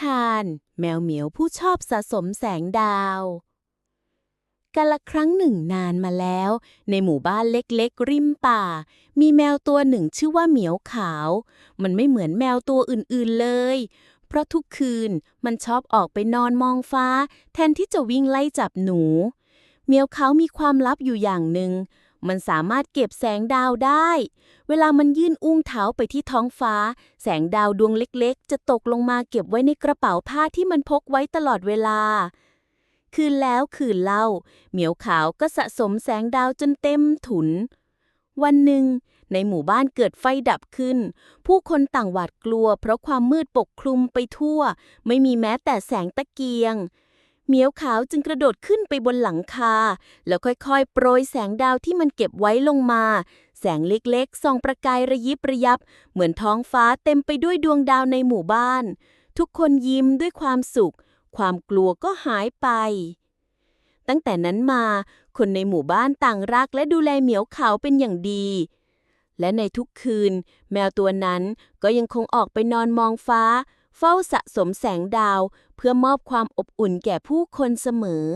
ทาน แมวเหมียวผู้ชอบสะสมแสงดาวกาละครั้งหนึ่งนานมาแล้ว ในหมู่บ้านเล็กๆ ริมป่า มีแมวตัวหนึ่งชื่อว่าเหมียวขาว มันไม่เหมือนแมวตัวอื่นๆเลย เพราะทุกคืนมันชอบออกไปนอนมองฟ้า แทนที่จะวิ่งไล่จับหนู เหมียวขาวมีความลับอยู่อย่างหนึ่ง มันสามารถเก็บแสงดาวได้ เวลามันยื่นอุ้งเท้าไปที่ท้องฟ้า แสงดาวดวงเล็กๆ จะตกลงมาเก็บไว้ในกระเป๋าผ้าที่มันพกไว้ตลอดเวลา คืนแล้วคืนเล่า เหมียวขาวก็สะสมแสงดาวจนเต็มถุน วันหนึ่ง ในหมู่บ้านเกิดไฟดับขึ้น ผู้คนต่างหวาดกลัว เพราะความมืดปกคลุมไปทั่ว ไม่มีแม้แต่แสงตะเกียงเหมียวขาวจึงกระโดดขึ้นไปบนหลังคา แล้วค่อยๆ โปรยแสงดาวที่มันเก็บไว้ลงมา แสงเล็กๆ ส่องประกายระยิบระยับ เหมือนท้องฟ้าเต็มไปด้วยดวงดาวในหมู่บ้าน ทุกคนยิ้มด้วยความสุข ความกลัวก็หายไป ตั้งแต่นั้นมา คนในหมู่บ้านต่างรักและดูแลเหมียวขาวเป็นอย่างดี และในทุกคืน แมวตัวนั้นก็ยังคงออกไปนอนมองฟ้า เฝ้าสะสมแสงดาว เพื่อมอบความอบอุ่นแก่ผู้คนเสมอ